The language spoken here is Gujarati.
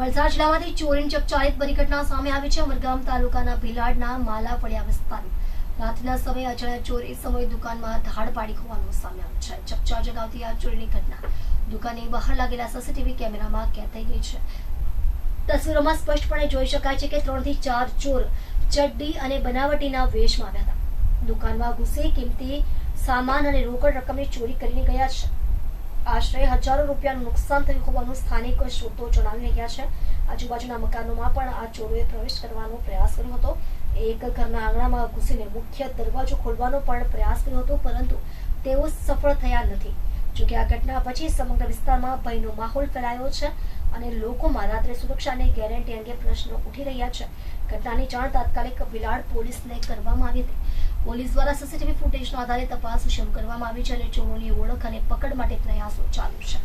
વલસાડ જિલ્લામાંથી ચોરીની ચકચારિત બની ઘટના સામે આવી છે. અમરગામ તાલુકાના ભીલાડના માલાપડિયા વિસ્તાર રાતના સમયે અજાણ્યા ચોરી સમયે દુકાનમાં ધાડ પાડી હોવાનું સામે આવ્યું છે. ચકચાર જગાવતી આ ચોરીની ઘટના દુકાનની બહાર લાગેલા સીસીટીવી કેમેરામાં કેદ થઈ ગઈ છે. તસવીરોમાં સ્પષ્ટપણે જોઈ શકાય છે કે ત્રણથી ચાર ચોર ચડ્ડી અને બનાવટીના વેશમાં આવ્યા હતા. દુકાનમાં ઘૂસી કિંમતી સામાન અને રોકડ રકમની ચોરી કરીને ગયા છે. આશરે હજારો રૂપિયાનું નુકસાન થયું હોવાનું સ્થાનિક સ્ત્રોતો જણાવી રહ્યા છે. આજુબાજુના મકાનોમાં પણ આ ચોરોએ પ્રવેશ કરવાનો પ્રયાસ કર્યો હતો. એક ઘરના આંગણામાં ઘૂસીને મુખ્ય દરવાજો ખોલવાનો પણ પ્રયાસ કર્યો હતો, પરંતુ તેઓ સફળ થયા નથી. જોકે આ ઘટના પછી સમગ્ર વિસ્તારમાં ભયનો માહોલ ફેલાયો છે અને લોકોમાં રાત્રે સુરક્ષાની ગેરંટી અંગે પ્રશ્નો ઉઠી રહ્યા છે. ઘટનાની જાણ તાત્કાલિક વિલાડ પોલીસને કરવામાં આવી હતી. પોલીસ દ્વારા સીસીટીવી ફૂટેજના આધારે તપાસ શરૂ કરવામાં આવી છે અને ચોરોની ઓળખ અને પકડ માટે પ્રયાસો ચાલુ છે.